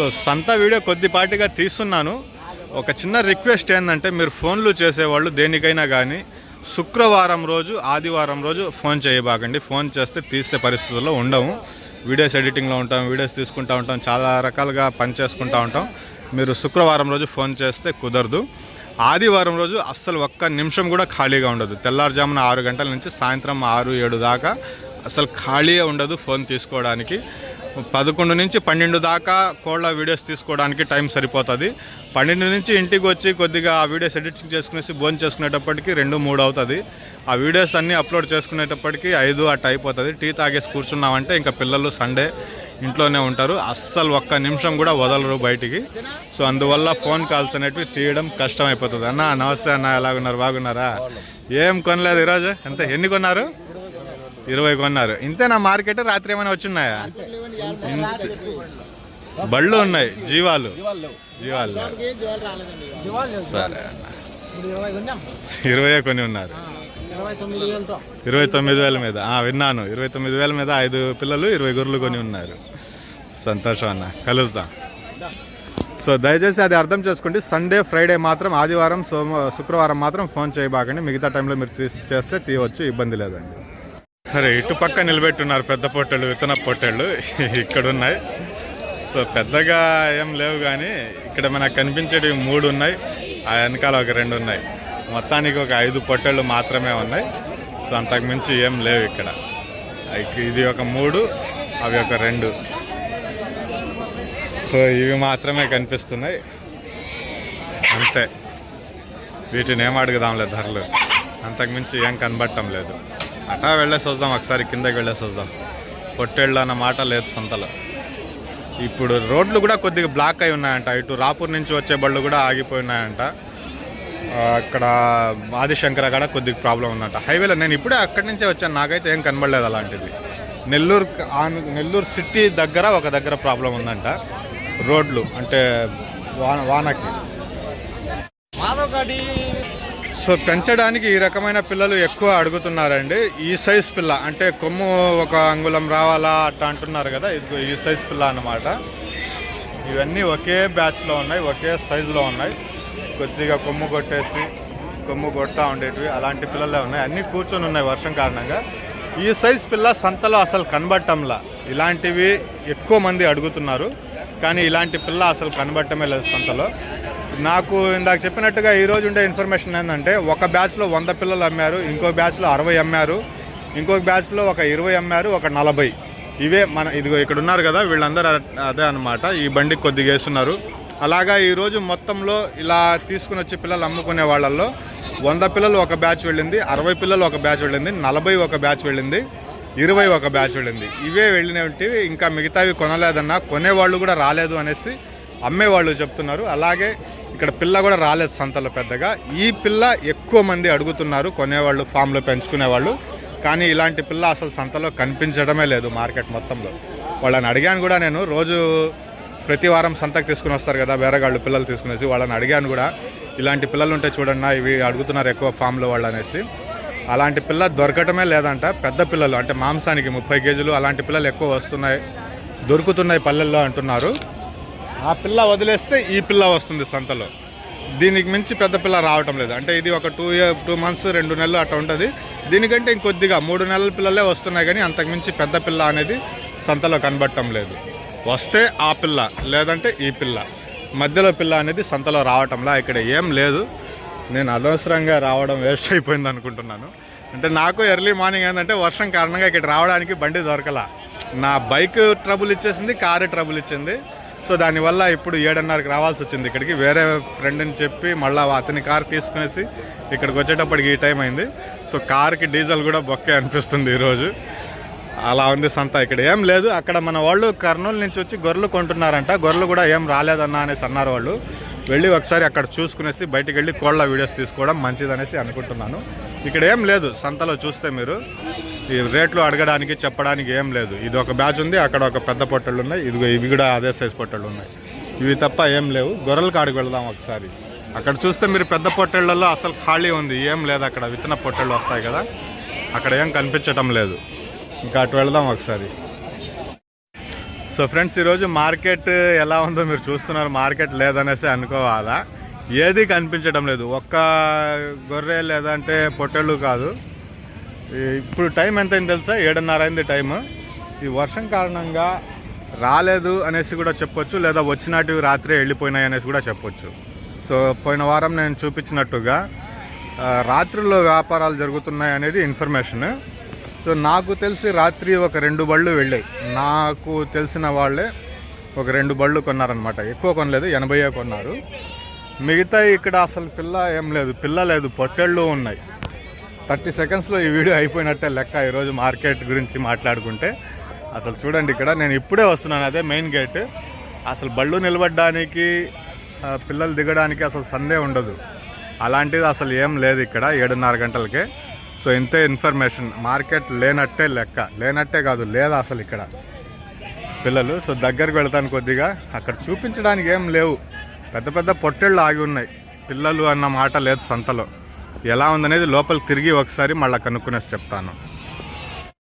So సంత video కొద్దిపాటిగా తీస్తున్నాను. ఒక చిన్న రిక్వెస్ట్ ఏంటంటే మీరు ఫోన్లు చేసేవాళ్ళు దేనికైనా కానీ శుక్రవారం రోజు ఆదివారం రోజు ఫోన్ చేయబాకండి. ఫోన్ చేస్తే తీసే పరిస్థితుల్లో ఉండము. వీడియోస్ ఎడిటింగ్లో ఉంటాం వీడియోస్ తీసుకుంటూ ఉంటాం చాలా రకాలుగా పని చేసుకుంటూ ఉంటాం. మీరు శుక్రవారం రోజు ఫోన్ చేస్తే కుదరదు. ఆదివారం రోజు అస్సలు ఒక్క నిమిషం కూడా ఖాళీగా ఉండదు. తెల్లారుజామున ఆరు గంటల నుంచి సాయంత్రం ఆరు ఏడు దాకా అసలు ఖాళీగా ఉండదు ఫోన్ తీసుకోవడానికి. పదకొండు నుంచి పన్నెండు దాకా కోళ్ళ వీడియోస్ తీసుకోవడానికి టైం సరిపోతుంది. పన్నెండు నుంచి ఇంటికి వచ్చి కొద్దిగా ఆ వీడియోస్ ఎడిటింగ్ చేసుకునేసి భోజనం చేసుకునేటప్పటికి రెండు మూడు అవుతుంది. ఆ వీడియోస్ అన్నీ అప్లోడ్ చేసుకునేటప్పటికి ఐదు అట్ట అయిపోతుంది. టీ తాగేసి కూర్చున్నామంటే ఇంకా పిల్లలు సండే ఇంట్లోనే ఉంటారు. అస్సలు ఒక్క నిమిషం కూడా వదలరు బయటికి. సో అందువల్ల ఫోన్ కాల్స్ అనేటివి తీయడం కష్టం అయిపోతుంది అన్న నమస్తే అన్న ఎలాగున్నారు? బాగున్నారా? ఏం కొనలేదు ఈరోజు? ఎంత? ఎన్ని కొన్నారు? ఇరవై కొన్నారు. ఇంతేనా మార్కెట్? రాత్రి ఏమైనా వచ్చిన్నాయా? బళ్ళు ఉన్నాయి జీవాలు. జీవాలు సరే అన్న. ఇరవై కొన్ని. ఉన్నారు. ఇరవై తొమ్మిది వేల మీద. ఆ, విన్నాను. ఇరవై తొమ్మిది వేల మీద ఐదు పిల్లలు ఇరవై గొర్రెలు కొని ఉన్నారు. సంతోషం అన్న. కలుద్దాం. సో దయచేసి అది అర్థం చేసుకోండి. సండే ఫ్రైడే మాత్రం ఆదివారం సోమ శుక్రవారం మాత్రం ఫోన్ చేయబాకండి. మిగతా టైంలో మీరు తీసి చేస్తే తీయవచ్చు. ఇబ్బంది లేదండి. అరే ఇటు పక్క నిలబెట్టున్నారు పెద్ద పొట్టేళ్ళు విత్తన పొట్టేళ్ళు. ఇక్కడ ఉన్నాయి సో పెద్దగా ఏం లేవు కానీ ఇక్కడ మనకు కనిపించేటివి మూడు ఉన్నాయి. ఆ వెనకాల ఒక రెండు ఉన్నాయి. మొత్తానికి ఒక ఐదు పొట్టేళ్ళు మాత్రమే ఉన్నాయి. సో అంతకు మించి ఏం లేవు ఇక్కడ. ఇది ఒక మూడు అవి ఒక రెండు. సో ఇవి మాత్రమే కనిపిస్తున్నాయి. అంతే. వీటిని ఏం అడుగుదాంలే ధరలు. అంతకుమించి ఏం కనబడటం లేదు. అటా వెళ్ళేసి వద్దాం ఒకసారి కిందకి వెళ్ళేసి వద్దాం పొట్టేళ్ళు అన్న మాట లేదు సంతలో. ఇప్పుడు రోడ్లు కూడా కొద్దిగా బ్లాక్ అయి ఉన్నాయంట. ఇటు రాపూర్ నుంచి వచ్చే బళ్ళు కూడా ఆగిపోయి ఉన్నాయంట అక్కడ ఆదిశంకర కాడ కొద్దిగా ప్రాబ్లం ఉందంట. హైవేలో నేను ఇప్పుడే అక్కడి నుంచే వచ్చాను. నాకైతే ఏం కనబడలేదు అలాంటిది. నెల్లూరు నెల్లూరు సిటీ దగ్గర ఒక దగ్గర ప్రాబ్లం ఉందంట. రోడ్లు అంటే వాన వానకి. మాధవ్ సో పెంచడానికి ఈ రకమైన పిల్లలు ఎక్కువ అడుగుతున్నారండి. ఈ సైజ్ పిల్ల అంటే కొమ్ము ఒక అంగుళం రావాలా అట్లా అంటున్నారు కదా ఇది ఈ సైజ్ పిల్ల అన్నమాట. ఇవన్నీ ఒకే బ్యాచ్లో ఉన్నాయి ఒకే సైజులో ఉన్నాయి. కొద్దిగా కొమ్ము కొట్టేసి కొమ్ము కొడతా ఉండేటివి అలాంటి పిల్లలే ఉన్నాయి. అన్నీ కూర్చొని ఉన్నాయి వర్షం కారణంగా. ఈ సైజ్ పిల్ల సంతలో అసలు కనబట్టంలా ఇలాంటివి ఎక్కువ మంది అడుగుతున్నారు. కానీ ఇలాంటి పిల్ల అసలు కనబట్టమే లేదు సంతలో. నాకు ఇందాక చెప్పినట్టుగా ఈరోజు ఉండే ఇన్ఫర్మేషన్ ఏంటంటే ఒక బ్యాచ్లో వంద పిల్లలు అమ్మారు ఇంకో బ్యాచ్లో అరవై అమ్మారు ఇంకొక బ్యాచ్లో ఒక ఇరవై అమ్మారు ఒక నలభై. ఇవే మన ఇదిగో ఇక్కడ ఉన్నారు కదా వీళ్ళందరూ అదే అన్నమాట. ఈ బండికి కొద్దిగా వేస్తున్నారు. అలాగా ఈరోజు మొత్తంలో ఇలా తీసుకుని వచ్చి పిల్లలు అమ్ముకునే వాళ్ళల్లో వంద పిల్లలు ఒక బ్యాచ్ వెళ్ళింది అరవై పిల్లలు ఒక బ్యాచ్ వెళ్ళింది నలభై ఒక బ్యాచ్ వెళ్ళింది ఇరవై ఒక బ్యాచ్ వెళ్ళింది. ఇవే వెళ్ళినవి ఇంకా మిగతావి కొనలేదన్నా కొనేవాళ్ళు కూడా రాలేదు అనేసి అమ్మేవాళ్ళు చెప్తున్నారు. అలాగే ఇక్కడ పిల్ల కూడా రాలేదు సంతలో పెద్దగా. ఈ పిల్ల ఎక్కువ మంది అడుగుతున్నారు కొనేవాళ్ళు ఫామ్లో పెంచుకునేవాళ్ళు. కానీ ఇలాంటి పిల్ల అసలు సంతలో కనిపించడమే లేదు మార్కెట్ మొత్తంలో. వాళ్ళని అడిగాను కూడా నేను రోజు ప్రతి వారం సంతకు తీసుకుని వస్తారు కదా బేరగాళ్ళు పిల్లలు తీసుకునేసి వాళ్ళని అడిగాను కూడా. ఇలాంటి పిల్లలు ఉంటే చూడన్నా ఇవి అడుగుతున్నారు ఎక్కువ ఫామ్లో వాళ్ళు అనేసి. అలాంటి పిల్ల దొరకటమే లేదంట. పెద్ద పిల్లలు అంటే మాంసానికి ముప్పై కేజీలు అలాంటి పిల్లలు ఎక్కువ వస్తున్నాయి దొరుకుతున్నాయి పల్లెల్లో అంటున్నారు. ఆ పిల్ల వదిలేస్తే ఈ పిల్ల వస్తుంది సంతలో. దీనికి మించి పెద్ద పిల్ల రావటం లేదు. అంటే ఇది ఒక టూ ఇయర్ టూ మంత్స్ రెండు నెలలు అట్లా ఉంటుంది. దీనికంటే ఇంకొద్దిగా మూడు నెలల పిల్లలే వస్తున్నాయి కానీ అంతకుమించి పెద్ద పిల్ల అనేది సంతలో కనబడటం లేదు. వస్తే ఆ పిల్ల లేదంటే ఈ పిల్ల. మధ్యలో పిల్ల అనేది సంతలో రావటంలా ఇక్కడ ఏం లేదు. నేను అనవసరంగా రావడం వేస్ట్ అయిపోయింది అనుకుంటున్నాను. అంటే నాకు ఎర్లీ మార్నింగ్ ఏంటంటే వర్షం కారణంగా ఇక్కడ రావడానికి బండి దొరకలా. నా బైక్ ట్రబుల్ ఇచ్చేసింది కారు ట్రబుల్ ఇచ్చింది. సో దానివల్ల ఇప్పుడు ఏడున్నరకు రావాల్సి వచ్చింది ఇక్కడికి. వేరే ఫ్రెండ్ని చెప్పి మళ్ళీ అతని కార్ తీసుకునేసి ఇక్కడికి వచ్చేటప్పటికి ఈ టైం అయింది. సో కార్కి డీజిల్ కూడా బొక్కే అనిపిస్తుంది ఈరోజు. అలా ఉంది సంత ఇక్కడ. ఏం లేదు అక్కడ మన వాళ్ళు కర్నూలు నుంచి వచ్చి గొర్రెలు కొంటున్నారంట. గొర్రెలు కూడా ఏం రాలేదన్నా అనేసి అన్నారు వాళ్ళు. వెళ్ళి ఒకసారి అక్కడ చూసుకునేసి బయటకు వెళ్ళి కోళ్ళ వీడియోస్ తీసుకోవడం మంచిదనేసి అనుకుంటున్నాను. ఇక్కడ ఏం లేదు సంతలో చూస్తే మీరు ఈ రేట్లు అడగడానికి చెప్పడానికి ఏం లేదు. ఇది ఒక బ్యాచ్ ఉంది అక్కడ ఒక పెద్ద పొట్టళ్ళు ఉన్నాయి ఇదిగో ఇవి కూడా అదే సైజ్ పొట్టళ్ళు ఉన్నాయి. ఇవి తప్ప ఏం లేవు. గొర్రెల కాడికి వెళ్దాం ఒకసారి. అక్కడ చూస్తే మీరు పెద్ద పొట్టేళ్ళలో అసలు ఖాళీ ఉంది ఏం లేదు అక్కడ విత్తన పొట్టళ్ళు వస్తాయి కదా. అక్కడ ఏం కనిపించటం లేదు. ఇంకా అటు వెళదాం ఒకసారి. సో ఫ్రెండ్స్ ఈరోజు మార్కెట్ ఎలా ఉందో మీరు చూస్తున్నారు. మార్కెట్ లేదనేసి అనుకోవాలా? ఏది కనిపించడం లేదు. ఒక్క గొర్రె లేదంటే పొట్టెళ్ళు కాదు. ఇప్పుడు టైం ఎంత అయింది తెలుసా? ఏడున్నర అయింది టైము. ఈ వర్షం కారణంగా రాలేదు అనేసి కూడా చెప్పొచ్చు లేదా వచ్చినాటివి రాత్రే వెళ్ళిపోయినాయి అనేసి కూడా చెప్పొచ్చు. సో పోయిన వారం నేను చూపించినట్టుగా రాత్రుల్లో వ్యాపారాలు జరుగుతున్నాయి అనేది ఇన్ఫర్మేషన్. సో నాకు తెలిసి రాత్రి ఒక రెండు బళ్ళు వెళ్ళాయి. నాకు తెలిసిన వాళ్ళే ఒక రెండు బళ్ళు కొన్నారనమాట ఎక్కువ కొనలేదు ఎనభైయే కొన్నారు. మిగతా ఇక్కడ అసలు పిల్ల ఏం లేదు పిల్ల లేదు పొట్టేళ్ళు ఉన్నాయి. థర్టీ సెకండ్స్లో ఈ వీడియో అయిపోయినట్టే లెక్క ఈరోజు మార్కెట్ గురించి మాట్లాడుకుంటే. అసలు చూడండి ఇక్కడ నేను ఇప్పుడే వస్తున్నాను అదే మెయిన్ గేట్. అసలు బళ్ళు నిలబడడానికి పిల్లలు దిగడానికి అసలు సందే ఉండదు. అలాంటిది అసలు ఏం లేదు ఇక్కడ ఏడున్నర గంటలకే. సో ఇంతే ఇన్ఫర్మేషన్. మార్కెట్ లేనట్టే లెక్క. లేనట్టే కాదు లేదు అసలు ఇక్కడ. పిల్లలు సో దగ్గరకు వెళ్తాను కొద్దిగా. అక్కడ చూపించడానికి ఏం లేవు. పెద్ద పెద్ద పొట్టేళ్ళు ఆగి ఉన్నాయి. పిల్లలు అన్న మాట లేదు సంతలో. ఎలా ఉందనేది లోపలికి తిరిగి ఒకసారి మళ్ళీ కనుక్కునేసి చెప్తాను.